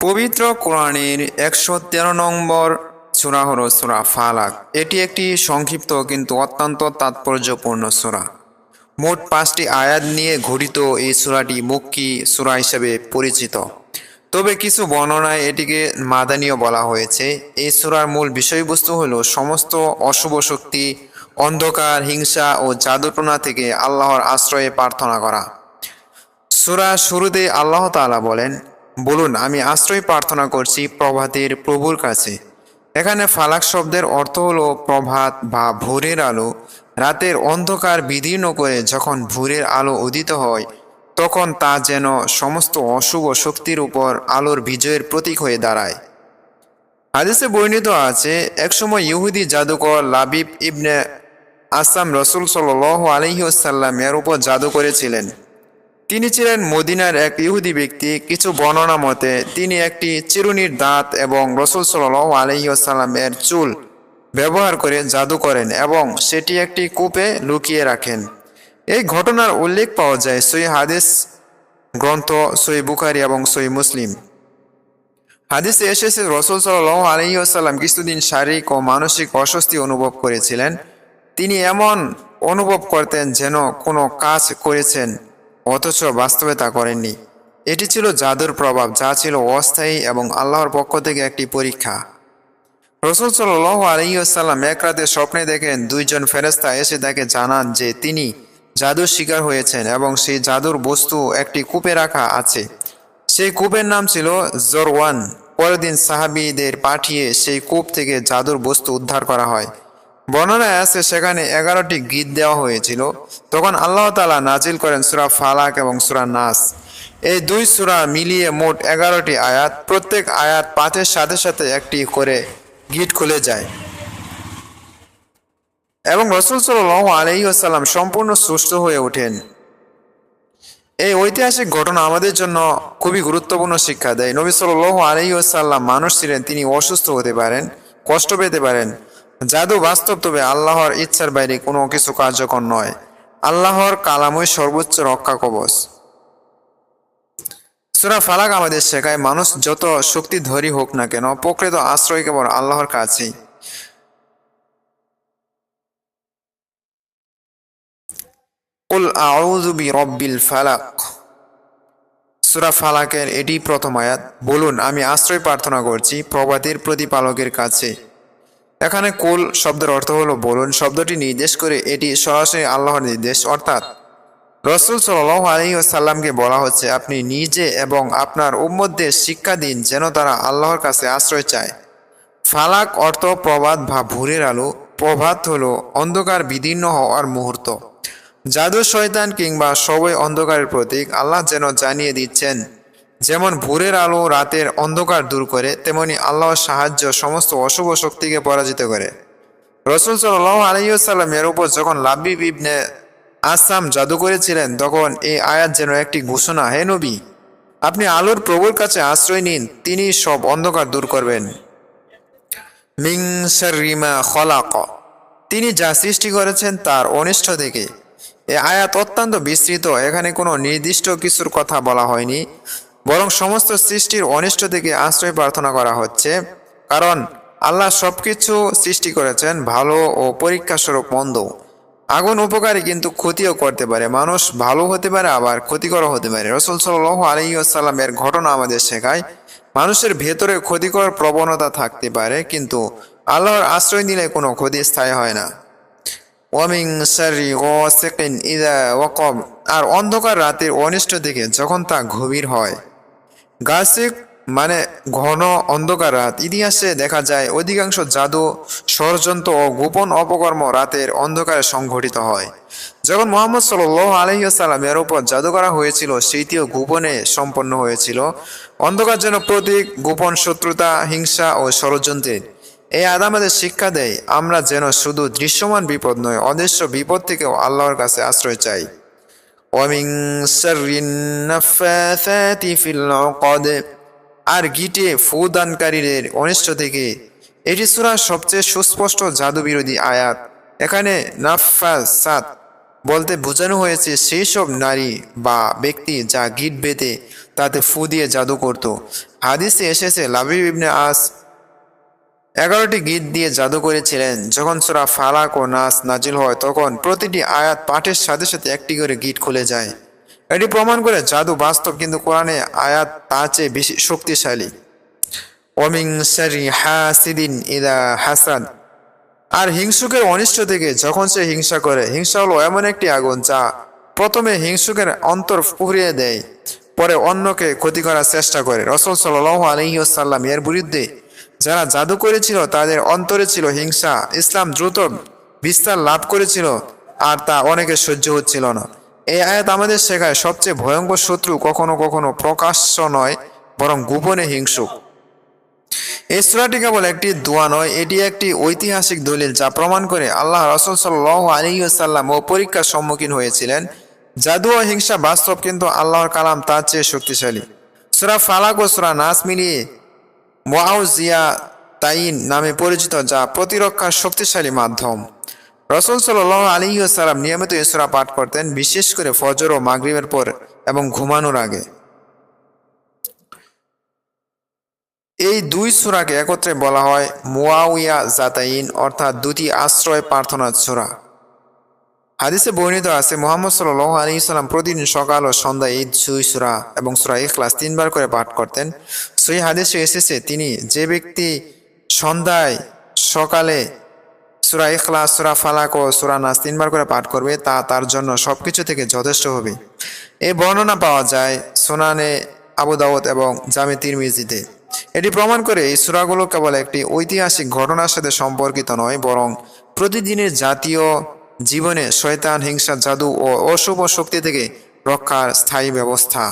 পবিত্র কোরআনের একশো তেরো নম্বর সূরা হল সূরা ফালাক। এটি একটি সংক্ষিপ্ত কিন্তু অত্যন্ত তাৎপর্যপূর্ণ সূরা। মোট পাঁচটি আয়াত নিয়ে গঠিত এই সূরাটি মক্কি সূরা হিসেবে পরিচিত। তবে কিছু বর্ণনায় এটিকে মাদানীয় বলা হয়েছে। এই সূরার মূল বিষয়বস্তু হলো সমস্ত অশুভ শক্তি, অন্ধকার, হিংসা ও জাদুটনা থেকে আল্লাহর আশ্রয়ে প্রার্থনা করা। সূরা শুরুতে আল্লাহ তাআলা বলেন বলুন, আমি আশ্রয় প্রার্থনা করছি প্রভাতের প্রভুর কাছে। এখানে ফালাক শব্দের অর্থ হলো প্রভাত বা ভোরের আলো। রাতের অন্ধকার বিদীর্ণ করে যখন ভোরের আলো উদিত হয়, তখন তা যেন সমস্ত অশুভ শক্তির উপর আলোর বিজয়ের প্রতীক হয়ে দাঁড়ায়। হাদিসে বর্ণিত আছে, একসময় ইহুদি জাদুকর লাবিব ইবনে আসাম রসুল সাল আলহিউসাল্লামের উপর জাদু করেছিলেন। তিনি ছিলেন মদিনার এক ইহুদি ব্যক্তি। কিছু বর্ণনা মতে, তিনি একটি চিরুনির দাঁত এবং রসুল সাল আলহিউসাল্লামের চুল ব্যবহার করে জাদু করেন এবং সেটি একটি কূপে লুকিয়ে রাখেন। এই ঘটনার উল্লেখ পাওয়া যায় সই হাদিস গ্রন্থ সই বুখারি এবং সই মুসলিম। হাদিসে এসেছে, রসুল সাল্লাহ আলহিউসাল্লাম কিছুদিন শারীরিক ও মানসিক অস্বস্তি অনুভব করেছিলেন। তিনি এমন অনুভব করতেন যেন কোনো কাজ করেছেন। অথচ বাস্তবে তা করেননি। এটি ছিল জাদুর প্রভাব, যা ছিল অস্থায়ী এবং আল্লাহর পক্ষ থেকে একটি পরীক্ষা। রসুল সাল্লাহ আলহিউসাল্লাম এক রাতে স্বপ্নে দেখেন দুইজন ফেরেস্তা এসে তাকে জানান যে তিনি জাদুর শিকার হয়েছেন এবং সেই জাদুর বস্তু একটি কূপে রাখা আছে। সেই কূপের নাম ছিল জরওয়ান। পরের দিন সাহাবিদের পাঠিয়ে সেই কূপ থেকে জাদুর বস্তু উদ্ধার করা হয়। বর্ণনায় আছে, সেখানে এগারোটি গীত দেওয়া হয়েছিল। তখন আল্লাহ তালা নাজিল করেন সুরা ফালাক এবং সুরা নাস। এই দুই সুরা মিলিয়ে মোট এগারোটি আয়াত। প্রত্যেক আয়াত পাঠের সাথে সাথে একটি করে গিট খুলে যায়। এবং রসুল সাল আলহিহাসাল্লাম সম্পূর্ণ সুস্থ হয়ে ওঠেন। এই ঐতিহাসিক ঘটনা আমাদের জন্য খুবই গুরুত্বপূর্ণ শিক্ষা দেয়। নবী সাল আলহিউসাল্লাম মানুষ ছিলেন, তিনি অসুস্থ হতে পারেন, কষ্ট পেতে পারেন জাদু বাস্তব, তবে আল্লাহর ইচ্ছার বাইরে কোনো কিছু কার্যকর নয়। আল্লাহর কালামই সর্বোচ্চ রক্ষা কবচ। সুরা ফালাক আমাদের শেখায়, মানুষ যত শক্তি ধরি হোক না কেন, প্রকৃত আশ্রয় কেবল আল্লাহর কাছেই। কুল আউযু বিরব্বিল ফালাক। সূরা ফালাকের এটি প্রথম আয়াত। বলুন, আমি আশ্রয় প্রার্থনা করছি প্রভাতের প্রতিপালকের কাছে। এখানে কুল শব্দের অর্থ হলো বলুন, শব্দটি নির্দেশ করে এটি সরাসরি আল্লাহর নির্দেশ, অর্থাৎ রসুল সাল্লাহ আলহিসাল্লামকে বলা হচ্ছে, আপনি নিজে এবং আপনার উম্মতদের শিক্ষা দিন যেন তারা আল্লাহর কাছে আশ্রয় চায়। ফালাক অর্থ প্রভাত বা ভোরের আলো, প্রভাত হলো অন্ধকার বিদীর্ণ হওয়ার মুহূর্ত। জাদু শয়তান কিংবা সবই অন্ধকারের প্রতীক, আল্লাহ যেন জানিয়ে দিচ্ছেন যেমন ভোরের আলো রাতের অন্ধকার দূর করে, তেমনি আল্লাহর সাহায্য সমস্ত অশুভ শক্তিকে পরাজিত করে। রসুল সাল্লাহ আলহিউসাল্লাম এর উপর যখন লাব্বিব ইবনে আসাম জাদু করেছিলেন, তখন এই আয়াত যেন একটি ঘোষণা, হে নবী, আপনি আলোর প্রভুর কাছে আশ্রয় নিন, তিনি সব অন্ধকার দূর করবেন। মিং খলাক, তিনি যা সৃষ্টি করেছেন তার অনিষ্ট থেকে এ আয়াত অত্যন্ত বিস্তৃত, এখানে কোনো নির্দিষ্ট কিছুর কথা বলা হয়নি। বরং সমস্ত সৃষ্টির অনিষ্ট থেকে আশ্রয় প্রার্থনা করা হচ্ছে, কারণ আল্লাহ সবকিছু সৃষ্টি করেছেন ভালো ও পরীক্ষা স্বরূপ মন্দ। আগুন উপকারী কিন্তু ক্ষতিও করতে পারে, মানুষ ভালো হতে পারে, আবার ক্ষতিকর হতে পারে। রসুল সাল্লাহ আলহিউসাল্লামের ঘটনা আমাদের শেখায়, মানুষের ভেতরে ক্ষতিকর প্রবণতা থাকতে পারে, কিন্তু আল্লাহর আশ্রয় নিলে কোনো ক্ষতি স্থায়ী হয় না। ওয়ামিং সারি ওয়াসিকিন ইদা ওয়াকব। আর অন্ধকার রাতের অনিষ্ট থেকে যখন তা গভীর হয় গাছিক মানে ঘন অন্ধকার রাত। ইতিহাসে দেখা যায়, অধিকাংশ জাদু, ষড়যন্ত্র ও গোপন অপকর্ম রাতের অন্ধকারে সংঘটিত হয়। যখন মোহাম্মদ সাল আলহিসাল্লাম এর উপর জাদু করা হয়েছিল সেইটিও গোপনে সম্পন্ন হয়েছিল। অন্ধকার যেন প্রতীক, গোপন শত্রুতা, হিংসা ও ষড়যন্ত্রের এই আদ আমাদের শিক্ষা দেয়, আমরা যেন শুধু দৃশ্যমান বিপদ নয়, অদৃশ্য বিপদ থেকেও আল্লাহর কাছে আশ্রয় চাই। ওয়ামিং সারিনাফাতি ফিল উকাদ আর গিটে ফুদানকারীদের অনিষ্ট থেকে। এটি সুরা সবচেয়ে সুস্পষ্ট জাদু বিরোধী আয়াত। এখানে নাফাসাত বলতে বোঝানো হয়েছে সেই সব নারী বা ব্যক্তি যা গিট বেঁধে তাতে ফু দিয়ে জাদু করত। হাদিসে এসেছে লাবিব ইবনে আস এগারোটি গীত দিয়ে জাদু করেছিলেন। যখন সুরা ফালাক ও নাস নাজিল হয়, তখন প্রতিটি আয়াত পাঠের সাথে সাথে একটি করে গীত খুলে যায়। এটি প্রমাণ করে জাদু বাস্তব, কিন্তু কোরআনে আয়াত তার চেয়ে বেশি শক্তিশালী। ওমিং শারি হাসিদিন ইদা হাসাদ আর হিংসুকের অনিষ্ট থেকে যখন সে হিংসা করে, হিংসা হলো এমন একটি আগুন যা প্রথমে হিংসুকের অন্তর পুড়িয়ে দেয়, পরে অন্যকে ক্ষতি করার চেষ্টা করে। রসল সাল্লাহ আলহিউসাল্লাম এর বিরুদ্ধে যারা জাদু করেছিল, তাদের অন্তরে ছিল হিংসা। ইসলাম দ্রুত বিস্তার লাভ করেছিল, আর তা অনেকে সহ্য হচ্ছিল না। এই আয়াত আমাদের শেখায় সবচেয়ে ভয়ঙ্কর শত্রু কখনো কখনো প্রকাশ্য নয়, বরং গোপনে হিংসুক। এই সূরাটি কেবল একটি দোয়া নয়, এটি একটি ঐতিহাসিক দলিল যা প্রমাণ করে আল্লাহ রসুল সাল্লাহ আলিয়াল্লাম ও পরীক্ষার সম্মুখীন হয়েছিলেন। জাদু ও হিংসা বাস্তব, কিন্তু আল্লাহর কালাম তার চেয়ে শক্তিশালী। সুরা ফালাক ও সুরা নাস মিলিয়ে মোয়াউজিয়া তাইন নামে পরিচিত, যা প্রতিরক্ষার শক্তিশালী মাধ্যম। রসুল সাল্লাহ আলিয়াল্লাম নিয়মিত ইসরা পাঠ করতেন, বিশেষ করে ফজর ও মাগরিবের পর এবং ঘুমানোর আগে। এই দুই সূরাকে একত্রে বলা হয় মুয়াউইয়া জাতাইন অর্থাৎ দুটি আশ্রয় প্রার্থনার সূরা। হাদিসে বর্ণিত আছে, মোহাম্মদ সাল্লাহ আলী ইসলাম প্রতিদিন সকাল ও সন্ধ্যায় ঈদ সুই সুরা এবং সূরা ইখলাস তিনবার করে পাঠ করতেন। সেই হাদিসে এসেছে, তিনি যে ব্যক্তি সন্ধ্যায় সকালে সুরা ইখলাস, সুরা ফালাক ও সুরা নাস তিনবার করে পাঠ করবে, তা তার জন্য সব কিছু থেকে যথেষ্ট হবে। এই বর্ণনা পাওয়া যায় সোনানে আবু দাউদ এবং জামে তিরমিজিতে। এটি প্রমাণ করে এই সুরাগুলো কেবল একটি ঐতিহাসিক ঘটনার সাথে সম্পর্কিত নয়, বরং প্রতিদিনের জাতীয় জীবনে শয়তান হিংসা জাদু ও অশুভ শক্তি থেকে রক্ষার স্থায়ী ব্যবস্থা।